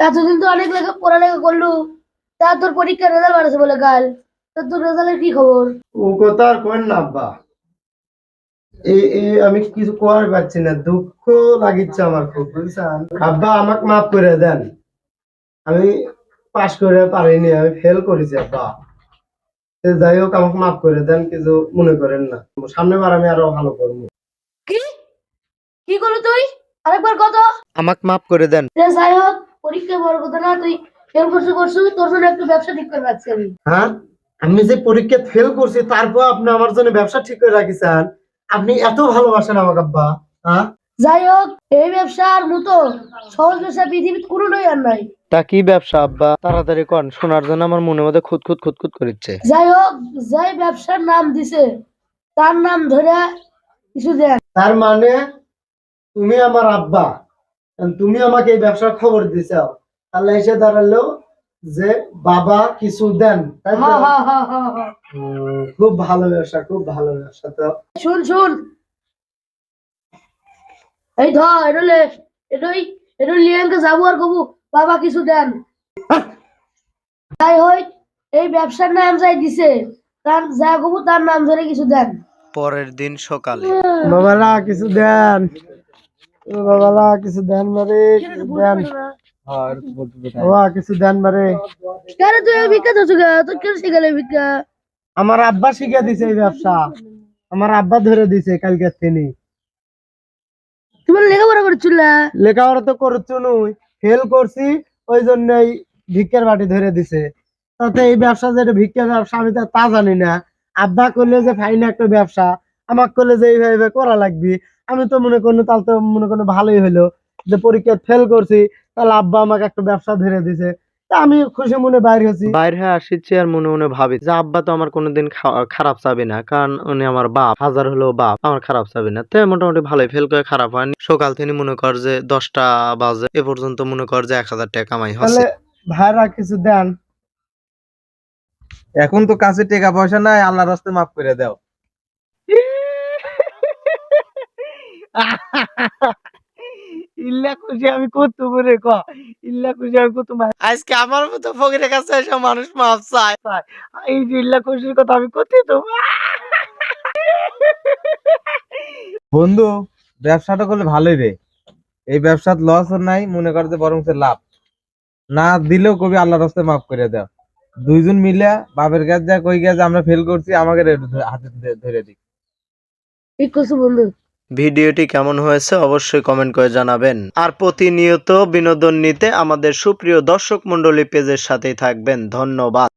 এতদিন তো অনেক লেখা পড়ালেখা করলু তা তোর পরীক্ষার রেজাল্ট বাড়াছে বলে কাল তা তোর রেজাল্টের কি খবর ও কথা আর কোন না আব্বা এই এই আমি কিছু করার পারছি না দুঃখ লাগিচ্ছে আমার খুব বুঝছেন আব্বা আমাকে মাফ করে দেন আমি পাশ করে পারিনি আমি ফেল করেছি আব্বা। যাই হোক আমাকে মাফ করে দেন কিছু মনে করেন না। সামনেবার আমি আরও ভালো করব। কি? কি করলি তুই? আরেকবার কত? আমাকে মাফ করে দেন। যাই হোক পরীক্ষা বড় কথা না তুই ফেল করছিস করছিস তোর জন্য একটু ব্যবসা ঠিক করে রাখছি আমি। হ্যাঁ? আমি যে পরীক্ষা ফেল করছি তারপর আপনি আমার জন্য ব্যবসা ঠিক করে রাখিছেন। আপনি এত ভালোবাসেন আমাকে আব্বা। হ্যাঁ? যাই হোক এই ব্যবসার মতো সহজ ব্যবসা পৃথিবীতে কোনো কোনোটাই আর নাই। তা কি ব্যবসা? আব্বা তাড়াতাড়ি কন শোনার জন্য আমার মনের মধ্যে খুদ খুদ খুদ খুদ করছে যাই হোক যাই ব্যবসার নাম দিছে তার নাম ধরে কিছু দেন। তার মানে তুমি আমার আব্বা তুমি আমাকে এই ব্যবসার খবর দিছো তাহলে এসে দাঁড়াল যে বাবা কিছু দেন তাই তো? খুব ভালো ব্যবসা খুব ভালো ব্যবসা তো। শুন শুন। এই ধর এটা লে এটাই এটা লিয়ানকে যাব আর কবু। বাবা কিছু দেন। যাই হোক এই ব্যবসার নাম যাই দিছে তার যা কবু তার নাম ধরে কিছু দেন। পরের দিন সকালে। বাবারা কিছু দেন। ও বাবারা কিছু দেন মারে দেন। বাবা কিছু দেন মারে। কেন তুই ভিক্ষা তুই কেন? শিখালে ভিক্ষা? আমার আব্বা শিখে দিছে এই ব্যবসা। আমার আব্বা ধরে দিছে কালকে তিনি তুমি লেখাপড়া করছিল? লেখাপড়া তো করছ নই ফেল করছি ওই জন্যই ভিক্ষার বাটি ধরে দিছে। তাতে এই ব্যবসা যেটা ভিক্ষার ব্যবসা, আমি তো তা জানি না। আব্বা করলে যে ফাইন একটা ব্যবসা আমার করলে যে এইভাবে করা লাগবে। আমি তো মনে করি তাহলে তো মনে করি ভালোই হলো। যে পরীক্ষা ফেল করছি, তাহলে আব্বা আমাকে একটা ব্যবসা ধরে দিছে। আমি খুশি মনে বাইর হচ্ছি বাইরে হয়ে আসিছি আর মনে মনে ভাবি যে আব্বা তো আমার কোনোদিন খারাপ চাবে না কারণ উনি আমার বাপ হাজার হলেও বাপ আমার খারাপ চাবে না। তো মোটামুটি ভালোই ফেল করে খারাপ হয়নি। সকাল থেকে মনে কর যে দশটা বাজে এ পর্যন্ত মনে কর যে এক হাজার টাকা কামাই তাহলে হচ্ছে ভাইরা কিছু দেন। এখন তো কাছে টাকা পয়সা নাই আল্লাহ রাস্তে মাফ করে দাও। ইল্লা খুশি আমি কত করে ক? ইল্লা খুশি আজকে আমার মতো ফকিরের কাছে এসে মানুষ মাপ চায়। এই যে ইল্লা খুশির কথা আমি কত তো। বন্ধু ব্যবসাটা করলে ভালোই রে। এই ব্যবসাত লস নাই মনে কর যে বরং সে লাভ। না দিলেও কবি আল্লাহ রাস্তে মাফ করে দাও দুইজন মিলে বাপের কাছে যা কই গেছে আমরা ফেল করছি আমাকে হাতে ধরে- ধরে দিই ঠিক করছ বন্ধু। ভিডিওটি কেমন হয়েছে অবশ্যই কমেন্ট করে জানাবেন। আর প্রতিনিয়ত বিনোদন নিতে আমাদের সুপ্রিয় দর্শক মন্ডলী পেজের সাথেই থাকবেন। ধন্যবাদ।